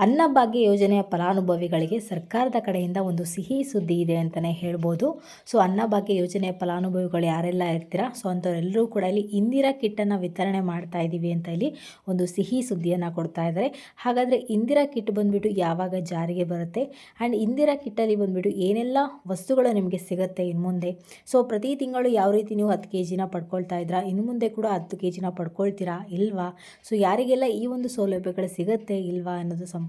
ಅನ್ನಭಾಗ್ಯ ಯೋಜನೆಯ ಫಲಾನುಭವಿಗಳಿಗೆ ಸರ್ಕಾರದ ಕಡೆಯಿಂದ ಒಂದು ಸಿಹಿ ಸುದ್ದಿ ಇದೆ ಅಂತಲೇ ಹೇಳ್ಬೋದು. ಸೊ, ಅನ್ನಭಾಗ್ಯ ಯೋಜನೆಯ ಫಲಾನುಭವಿಗಳು ಯಾರೆಲ್ಲ ಇರ್ತೀರಾ? ಸೊ, ಅಂಥವರೆಲ್ಲರೂ ಕೂಡ ಇಲ್ಲಿ ಇಂದಿರಾ ಕಿಟ್ಟನ್ನು ವಿತರಣೆ ಮಾಡ್ತಾ ಇದ್ದೀವಿ ಅಂತ ಇಲ್ಲಿ ಒಂದು ಸಿಹಿ ಸುದ್ದಿಯನ್ನು ಕೊಡ್ತಾ ಇದ್ದಾರೆ. ಹಾಗಾದರೆ ಇಂದಿರಾ ಕಿಟ್ ಬಂದುಬಿಟ್ಟು ಯಾವಾಗ ಜಾರಿಗೆ ಬರುತ್ತೆ? ಆ್ಯಂಡ್ ಇಂದಿರಾ ಕಿಟ್ಟಲ್ಲಿ ಬಂದುಬಿಟ್ಟು ಏನೆಲ್ಲ ವಸ್ತುಗಳು ನಿಮಗೆ ಸಿಗುತ್ತೆ ಇನ್ನು ಮುಂದೆ? ಸೊ, ಪ್ರತಿ ತಿಂಗಳು ಯಾವ ರೀತಿ ನೀವು ಹತ್ತು ಕೆ ಜಿನ ಪಡ್ಕೊಳ್ತಾ ಇದ್ರಾ ಇನ್ನು ಮುಂದೆ ಕೂಡ ಹತ್ತು ಕೆ ಜಿನ ಪಡ್ಕೊಳ್ತೀರಾ? ಇಲ್ವಾ? ಸೊ, ಯಾರಿಗೆಲ್ಲ ಈ ಒಂದು ಸೌಲಭ್ಯಗಳು ಸಿಗುತ್ತೆ ಇಲ್ವಾ ಅನ್ನೋದು ಸಂಪೂರ್ಣ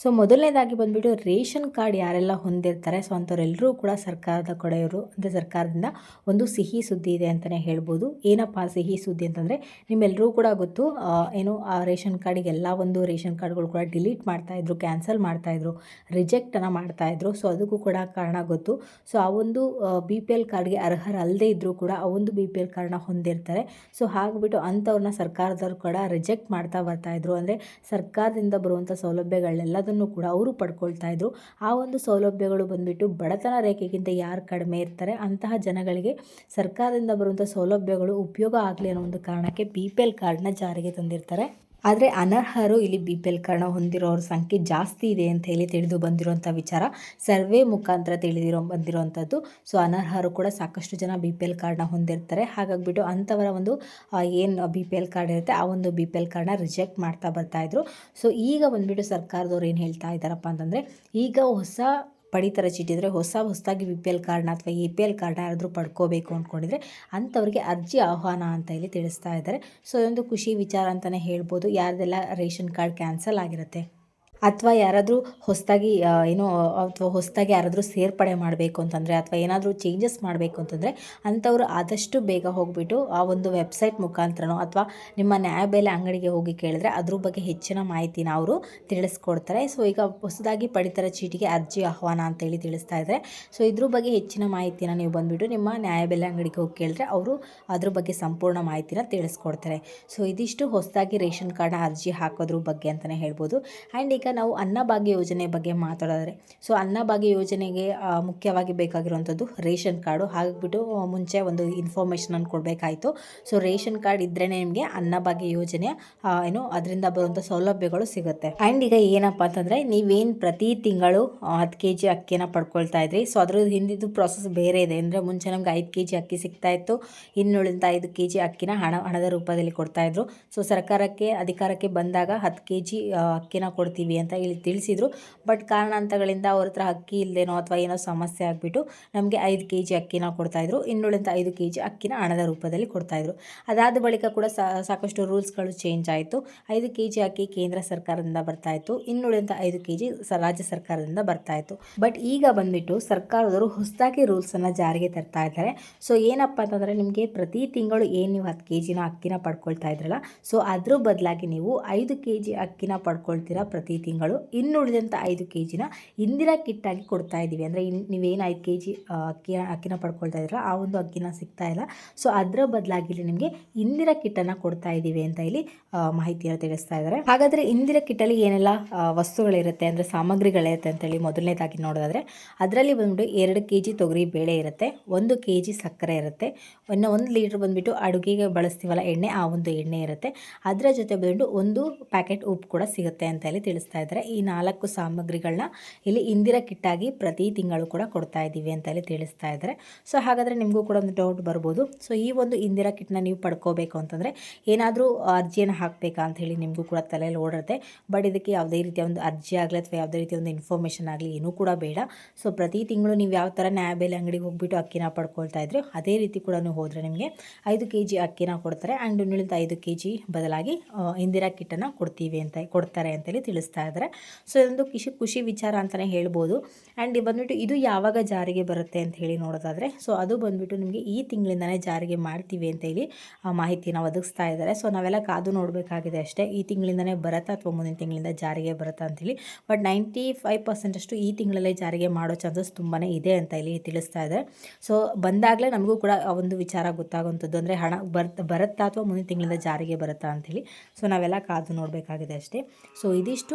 ಸೊ ಮೊದಲನೇದಾಗಿ ಬಂದುಬಿಟ್ಟು ರೇಷನ್ ಕಾರ್ಡ್ ಯಾರೆಲ್ಲ ಹೊಂದಿರ್ತಾರೆ ಸೊ ಅಂಥವರೆಲ್ಲರೂ ಕೂಡ ಸರ್ಕಾರದ ಕಡೆಯವರು, ಅಂದರೆ ಸರ್ಕಾರದಿಂದ ಒಂದು ಸಿಹಿ ಸುದ್ದಿ ಇದೆ ಅಂತಲೇ ಹೇಳ್ಬೋದು. ಏನಪ್ಪ ಸಿಹಿ ಸುದ್ದಿ ಅಂತಂದರೆ ನಿಮ್ಮೆಲ್ಲರೂ ಕೂಡ ಗೊತ್ತು ಏನು, ಆ ರೇಷನ್ ಕಾರ್ಡಿಗೆ ಎಲ್ಲ ಒಂದು ರೇಷನ್ ಕಾರ್ಡ್ಗಳು ಕೂಡ ಡಿಲೀಟ್ ಮಾಡ್ತಾಯಿದ್ರು ಕ್ಯಾನ್ಸಲ್ ಮಾಡ್ತಾಯಿದ್ರು ರಿಜೆಕ್ಟನ್ನು ಮಾಡ್ತಾಯಿದ್ರು ಸೊ ಅದಕ್ಕೂ ಕೂಡ ಕಾರಣ ಗೊತ್ತು. ಸೊ ಆ ಒಂದು ಬಿ ಪಿ ಎಲ್ ಕಾರ್ಡ್ಗೆ ಅರ್ಹರಲ್ಲದೆ ಇದ್ದರೂ ಕೂಡ ಆ ಒಂದು ಬಿ ಪಿ ಎಲ್ ಕಾರ್ಡ್ನ ಹೊಂದಿರ್ತಾರೆ. ಸೊ ಹಾಗೆಬಿಟ್ಟು ಅಂಥವ್ರನ್ನ ಸರ್ಕಾರದವ್ರು ಕೂಡ ರಿಜೆಕ್ಟ್ ಮಾಡ್ತಾ ಬರ್ತಾಯಿದ್ರು ಅಂದರೆ ಸರ್ಕಾರದಿಂದ ಬರುವಂಥ ಸೌಲಭ್ಯಗಳನ್ನೆಲ್ಲದನ್ನು ಕೂಡ ಅವರು ಪಡ್ಕೊಳ್ತಾ ಇದ್ರು. ಆ ಒಂದು ಸೌಲಭ್ಯಗಳು ಬಂದುಬಿಟ್ಟು ಬಡತನ ರೇಖೆಗಿಂತ ಯಾರು ಕಡಿಮೆ ಇರ್ತಾರೆ, ಅಂತಹ ಜನಗಳಿಗೆ ಸರ್ಕಾರದಿಂದ ಬರುವಂಥ ಸೌಲಭ್ಯಗಳು ಉಪಯೋಗ ಆಗಲಿ ಅನ್ನೋ ಒಂದು ಕಾರಣಕ್ಕೆ ಬಿ ಪಿ ಎಲ್ ಕಾರ್ಡ್ನ ಜಾರಿಗೆ ತಂದಿರ್ತಾರೆ. ಆದರೆ ಅನರ್ಹರು ಇಲ್ಲಿ ಬಿ ಪಿ ಎಲ್ ಕಾರ್ಡ್ನ ಹೊಂದಿರೋರ ಸಂಖ್ಯೆ ಜಾಸ್ತಿ ಇದೆ ಅಂತ ಹೇಳಿ ತಿಳಿದು ಬಂದಿರುವಂಥ ವಿಚಾರ ಸರ್ವೆ ಮುಖಾಂತರ ತಿಳಿದಿರೋ ಬಂದಿರುವಂಥದ್ದು ಸೊ, ಅನರ್ಹರು ಕೂಡ ಸಾಕಷ್ಟು ಜನ ಬಿ ಪಿ ಎಲ್ ಕಾರ್ಡ್ನ ಹೊಂದಿರ್ತಾರೆ. ಹಾಗಾಗಿಬಿಟ್ಟು ಅಂಥವರ ಒಂದು ಏನು ಬಿ ಪಿ ಎಲ್ ಕಾರ್ಡ್ ಇರುತ್ತೆ, ಆ ಒಂದು ಬಿ ಪಿ ಎಲ್ ಕಾರ್ಡ್ನ ರಿಜೆಕ್ಟ್ ಮಾಡ್ತಾ ಬರ್ತಾಯಿದ್ರು ಸೊ, ಈಗ ಬಂದುಬಿಟ್ಟು ಸರ್ಕಾರದವ್ರು ಏನು ಹೇಳ್ತಾ ಇದ್ದಾರಪ್ಪ ಅಂತಂದರೆ, ಈಗ ಹೊಸ ಪಡಿತರ ಚೀಟಿ ಇದ್ದರೆ ಹೊಸ ಹೊಸದಾಗಿ ಬಿ ಪಿ ಎಲ್ ಕಾರ್ಡ್ನ ಅಥವಾ ಎ ಪಿ ಎಲ್ ಕಾರ್ಡ್ನ ಯಾರಾದರೂ ಪಡ್ಕೋಬೇಕು ಅಂದ್ಕೊಂಡಿದ್ರೆ ಅಂಥವ್ರಿಗೆ ಅರ್ಜಿ ಆಹ್ವಾನ ಅಂತ ಇಲ್ಲಿ ತಿಳಿಸ್ತಾ ಇದ್ದಾರೆ. ಸೊ ಇದೊಂದು ಖುಷಿ ವಿಚಾರ ಅಂತಲೇ ಹೇಳ್ಬೋದು. ಯಾರದೆಲ್ಲ ರೇಷನ್ ಕಾರ್ಡ್ ಕ್ಯಾನ್ಸಲ್ ಆಗಿರುತ್ತೆ? ಅಥವಾ ಯಾರಾದರೂ ಹೊಸದಾಗಿ ಏನೋ, ಅಥವಾ ಹೊಸದಾಗಿ ಯಾರಾದರೂ ಸೇರ್ಪಡೆ ಮಾಡಬೇಕು ಅಂತಂದರೆ, ಅಥವಾ ಏನಾದರೂ ಚೇಂಜಸ್ ಮಾಡಬೇಕು ಅಂತಂದರೆ, ಅಂಥವ್ರು ಆದಷ್ಟು ಬೇಗ ಹೋಗಿಬಿಟ್ಟು ಆ ಒಂದು ವೆಬ್ಸೈಟ್ ಮುಖಾಂತರನೋ ಅಥವಾ ನಿಮ್ಮ ನ್ಯಾಯಬೆಲೆ ಅಂಗಡಿಗೆ ಹೋಗಿ ಕೇಳಿದ್ರೆ ಅದ್ರ ಬಗ್ಗೆ ಹೆಚ್ಚಿನ ಮಾಹಿತಿನ ಅವರು ತಿಳಿಸ್ಕೊಡ್ತಾರೆ. ಸೊ ಈಗ ಹೊಸದಾಗಿ ಪಡಿತರ ಚೀಟಿಗೆ ಅರ್ಜಿ ಆಹ್ವಾನ ಅಂತೇಳಿ ತಿಳಿಸ್ತಾ ಇದ್ದಾರೆ ಸೊ ಇದ್ರ ಬಗ್ಗೆ ಹೆಚ್ಚಿನ ಮಾಹಿತಿನ ನೀವು ಬಂದುಬಿಟ್ಟು ನಿಮ್ಮ ನ್ಯಾಯಬೆಲೆ ಅಂಗಡಿಗೆ ಹೋಗಿ ಕೇಳಿದ್ರೆ ಅವರು ಅದ್ರ ಬಗ್ಗೆ ಸಂಪೂರ್ಣ ಮಾಹಿತಿನ ತಿಳಿಸ್ಕೊಡ್ತಾರೆ. ಸೊ ಇದಿಷ್ಟು ಹೊಸದಾಗಿ ರೇಷನ್ ಕಾರ್ಡ್ನ ಅರ್ಜಿ ಹಾಕೋದ್ರ ಬಗ್ಗೆ ಅಂತಲೇ ಹೇಳ್ಬೋದು. ಆ್ಯಂಡ್ ಈಗ ನಾವು ಅನ್ನಭಾಗ್ಯ ಯೋಜನೆ ಬಗ್ಗೆ ಮಾತಾಡೋದ್ರೆ. ಸೊ ಅನ್ನಭಾಗ್ಯ ಯೋಜನೆಗೆ ಮುಖ್ಯವಾಗಿ ಬೇಕಾಗಿರುವಂಥದ್ದು ರೇಷನ್ ಕಾರ್ಡು. ಹಾಗಾಗ್ಬಿಟ್ಟು ಮುಂಚೆ ಒಂದು ಇನ್ಫಾರ್ಮೇಷನನ್ನು ಕೊಡಬೇಕಾಯಿತು. ಸೊ ರೇಷನ್ ಕಾರ್ಡ್ ಇದ್ರೇ ನಿಮಗೆ ಅನ್ನಭಾಗ್ಯ ಯೋಜನೆ ಏನು, ಅದರಿಂದ ಬರುವಂಥ ಸೌಲಭ್ಯಗಳು ಸಿಗುತ್ತೆ. ಆ್ಯಂಡ್ ಈಗ ಏನಪ್ಪ ಅಂತಂದರೆ, ನೀವೇನು ಪ್ರತಿ ತಿಂಗಳು ಹತ್ತು ಕೆ ಜಿ ಅಕ್ಕಿನ ಪಡ್ಕೊಳ್ತಾ ಇದ್ರಿ. ಸೊ ಅದ್ರ ಹಿಂದಿದ್ದು ಪ್ರಾಸೆಸ್ ಬೇರೆ ಇದೆ. ಅಂದರೆ ಮುಂಚೆ ನಮ್ಗೆ ಐದು ಕೆ ಜಿ ಅಕ್ಕಿ ಸಿಗ್ತಾ ಇತ್ತು. ಇನ್ನುಳಿದ ಐದು ಕೆ ಜಿ ಅಕ್ಕಿನ ಹಣ, ಹಣದ ರೂಪದಲ್ಲಿ ಕೊಡ್ತಾ ಇದ್ರು. ಸೊ ಸರ್ಕಾರಕ್ಕೆ, ಅಧಿಕಾರಕ್ಕೆ ಬಂದಾಗ ಹತ್ತು ಕೆ ಜಿ ಅಕ್ಕಿನ ಕೊಡ್ತೀವಿ ಅಂತ ಇಲ್ಲಿ ತಿಳಿಸಿದ್ರು. ಬಟ್ ಕಾರಣಾಂತರಗಳಿಂದ ಅವ್ರ ಹತ್ರ ಅಕ್ಕಿ ಇಲ್ಲದೇನೋ ಅಥವಾ ಏನೋ ಸಮಸ್ಯೆ ಆಗಿಬಿಟ್ಟು ನಮಗೆ ಐದು ಕೆ ಜಿ ಅಕ್ಕಿನ ಕೊಡ್ತಾಯಿದ್ರು ಇನ್ನುಳಿದ ಐದು ಕೆ ಜಿ ಅಕ್ಕಿನ ಹಣದ ರೂಪದಲ್ಲಿ ಕೊಡ್ತಾಯಿದ್ರು ಅದಾದ ಬಳಿಕ ಕೂಡ ಸಾಕಷ್ಟು ರೂಲ್ಸ್ಗಳು ಚೇಂಜ್ ಆಯಿತು. ಐದು ಕೆ ಜಿ ಅಕ್ಕಿ ಕೇಂದ್ರ ಸರ್ಕಾರದಿಂದ ಬರ್ತಾಯಿತ್ತು ಇನ್ನುಳಿದ ಐದು ಕೆ ಜಿ ರಾಜ್ಯ ಸರ್ಕಾರದಿಂದ ಬರ್ತಾಯಿತ್ತು ಬಟ್ ಈಗ ಬಂದ್ಬಿಟ್ಟು ಸರ್ಕಾರದವರು ಹೊಸದಾಗಿ ರೂಲ್ಸನ್ನು ಜಾರಿಗೆ ತರ್ತಾ ಇದ್ದಾರೆ. ಸೊ ಏನಪ್ಪ ಅಂತಂದರೆ ನಿಮಗೆ ಪ್ರತಿ ತಿಂಗಳು ಏನು ನೀವು ಹತ್ತು ಕೆ ಜಿನ ಅಕ್ಕಿನ ಪಡ್ಕೊಳ್ತಾ ಇದ್ರಲ್ಲ ಸೊ ಅದ್ರ ಬದಲಾಗಿ ನೀವು ಐದು ಕೆ ಜಿ ಅಕ್ಕಿನ ಪಡ್ಕೊಳ್ತೀರಾ ಪ್ರತಿ ತಿಂಗಳು ಇನ್ನುಳಿದಂಥ ಐದು ಕೆ ಜಿನ ಇಂದಿರಾ ಕಿಟ್ಟಾಗಿ ಕೊಡ್ತಾ ಇದ್ದೀವಿ. ಅಂದರೆ ಇನ್ ನೀವೇನು ಐದು ಕೆ ಜಿ ಅಕ್ಕಿ ಅಕ್ಕಿನ ಪಡ್ಕೊಳ್ತಾ ಇದ್ರೆ ಆ ಒಂದು ಅಕ್ಕಿನ ಸಿಗ್ತಾ ಇಲ್ಲ. ಸೊ ಅದರ ಬದಲಾಗಿ ನಿಮಗೆ ಇಂದಿರಾ ಕಿಟ್ಟನ್ನು ಕೊಡ್ತಾ ಇದ್ದೀವಿ ಅಂತ ಇಲ್ಲಿ ಮಾಹಿತಿಯನ್ನು ತಿಳಿಸ್ತಾ ಇದ್ದಾರೆ. ಹಾಗಾದರೆ ಇಂದಿರಾ ಕಿಟ್ಟಲ್ಲಿ ಏನೆಲ್ಲ ವಸ್ತುಗಳಿರುತ್ತೆ ಅಂದರೆ ಸಾಮಗ್ರಿಗಳಿರುತ್ತೆ ಅಂತೇಳಿ ಮೊದಲನೇದಾಗಿ ನೋಡೋದಾದರೆ ಅದರಲ್ಲಿ ಬಂದ್ಬಿಟ್ಟು ಎರಡು ಕೆ ಜಿ ತೊಗರಿ ಬೇಳೆ ಇರುತ್ತೆ, ಒಂದು ಕೆ ಜಿ ಸಕ್ಕರೆ ಇರುತ್ತೆ, ಇನ್ನು ಒಂದು ಲೀಟ್ರ್ ಬಂದುಬಿಟ್ಟು ಅಡುಗೆಗೆ ಬಳಸ್ತೀವಲ್ಲ ಎಣ್ಣೆ, ಆ ಒಂದು ಎಣ್ಣೆ ಇರುತ್ತೆ. ಅದರ ಜೊತೆ ಬಂದುಬಿಟ್ಟು ಒಂದು ಪ್ಯಾಕೆಟ್ ಉಪ್ಪು ಕೂಡ ಸಿಗುತ್ತೆ ಅಂತ ಹೇಳಿ ತಿಳಿಸ್ತಾ ಇದ್ದಾರೆ. ಈ ನಾಲ್ಕು ಸಾಮಗ್ರಿಗಳನ್ನ ಇಲ್ಲಿ ಇಂದಿರ ಕಿಟ್ಟಾಗಿ ಪ್ರತಿ ತಿಂಗಳು ಕೂಡ ಕೊಡ್ತಾ ಇದ್ದೀವಿ ಅಂತ ಹೇಳಿ ತಿಳಿಸ್ತಾ ಇದ್ದಾರೆ. ಸೊ ಹಾಗಾದರೆ ನಿಮಗೂ ಕೂಡ ಒಂದು ಡೌಟ್ ಬರ್ಬೋದು. ಸೊ ಈ ಒಂದು ಇಂದಿರಾ ಕಿಟ್ನ ನೀವು ಪಡ್ಕೋಬೇಕು ಅಂತಂದರೆ ಏನಾದರೂ ಅರ್ಜಿಯನ್ನು ಹಾಕಬೇಕಾ ಅಂತ ಹೇಳಿ ನಿಮಗೂ ಕೂಡ ತಲೆಯಲ್ಲಿ ಓಡಿರುತ್ತೆ ಬಟ್ ಇದಕ್ಕೆ ಯಾವುದೇ ರೀತಿಯ ಒಂದು ಅರ್ಜಿ ಆಗಲಿ ಅಥವಾ ಯಾವುದೇ ರೀತಿಯ ಒಂದು ಇನ್ಫಾರ್ಮೇಷನ್ ಆಗಲಿ ಏನೂ ಕೂಡ ಬೇಡ. ಸೊ ಪ್ರತಿ ತಿಂಗಳು ನೀವು ಯಾವ ಥರ ನ್ಯಾಯಬೆಲೆ ಅಂಗಡಿಗೆ ಹೋಗ್ಬಿಟ್ಟು ಅಕ್ಕಿನ ಪಡ್ಕೊಳ್ತಾ ಇದ್ರೆ, ಅದೇ ರೀತಿ ಕೂಡ ನೀವು ಹೋದರೆ ನಿಮಗೆ ಐದು ಕೆ ಜಿ ಅಕ್ಕಿನ ಕೊಡ್ತಾರೆ. ಆ್ಯಂಡ್ ಇನ್ನುಳಿದ ಐದು ಕೆ ಜಿ ಬದಲಾಗಿ ಇಂದಿರಾ ಕಿಟ್ಟನ್ನು ಕೊಡ್ತೀವಿ ಅಂತ, ಕೊಡ್ತಾರೆ ಅಂತೇಳಿ ತಿಳಿಸ್ತಾ ಇದ್ದಾರೆ ಸೊ ಇದೊಂದು ಖುಷಿ ಖುಷಿ ವಿಚಾರ ಅಂತಲೇ ಹೇಳ್ಬೋದು. ಆ್ಯಂಡ್ ಬಂದ್ಬಿಟ್ಟು ಇದು ಯಾವಾಗ ಜಾರಿಗೆ ಬರುತ್ತೆ ಅಂತ ಹೇಳಿ ನೋಡೋದಾದರೆ ಸೊ ಅದು ಬಂದ್ಬಿಟ್ಟು ನಿಮಗೆ ಈ ತಿಂಗಳಿಂದನೇ ಜಾರಿಗೆ ಮಾಡ್ತೀವಿ ಅಂತ ಹೇಳಿ ಆ ಮಾಹಿತಿನ ಒದಗಿಸ್ತಾ ಇದ್ದಾರೆ. ಸೊ ನಾವೆಲ್ಲ ಕಾದು ನೋಡಬೇಕಾಗಿದೆ ಅಷ್ಟೇ, ಈ ತಿಂಗಳಿಂದನೇ ಬರುತ್ತಾ ಅಥವಾ ಮುಂದಿನ ತಿಂಗಳಿಂದ ಜಾರಿಗೆ ಬರುತ್ತಾ ಅಂತೇಳಿ ಬಟ್ ನೈಂಟಿ ಫೈವ್ ಪರ್ಸೆಂಟಷ್ಟು ಈ ತಿಂಗಳಲ್ಲೇ ಜಾರಿಗೆ ಮಾಡೋ ಚಾನ್ಸಸ್ ತುಂಬಾ ಇದೆ ಅಂತ ಇಲ್ಲಿ ತಿಳಿಸ್ತಾ ಇದೆ ಸೊ ಬಂದಾಗಲೇ ನಮಗೂ ಕೂಡ ಆ ಒಂದು ವಿಚಾರ ಗೊತ್ತಾಗುವಂಥದ್ದು ಅಂದರೆ ಹಣ ಬರ್ತಾ, ಬರುತ್ತಾ ಅಥವಾ ಮುಂದಿನ ತಿಂಗಳಿಂದ ಜಾರಿಗೆ ಬರುತ್ತಾ ಅಂತೇಳಿ ಸೊ ನಾವೆಲ್ಲ ಕಾದು ನೋಡಬೇಕಾಗಿದೆ ಅಷ್ಟೇ. ಸೊ ಇದಿಷ್ಟು.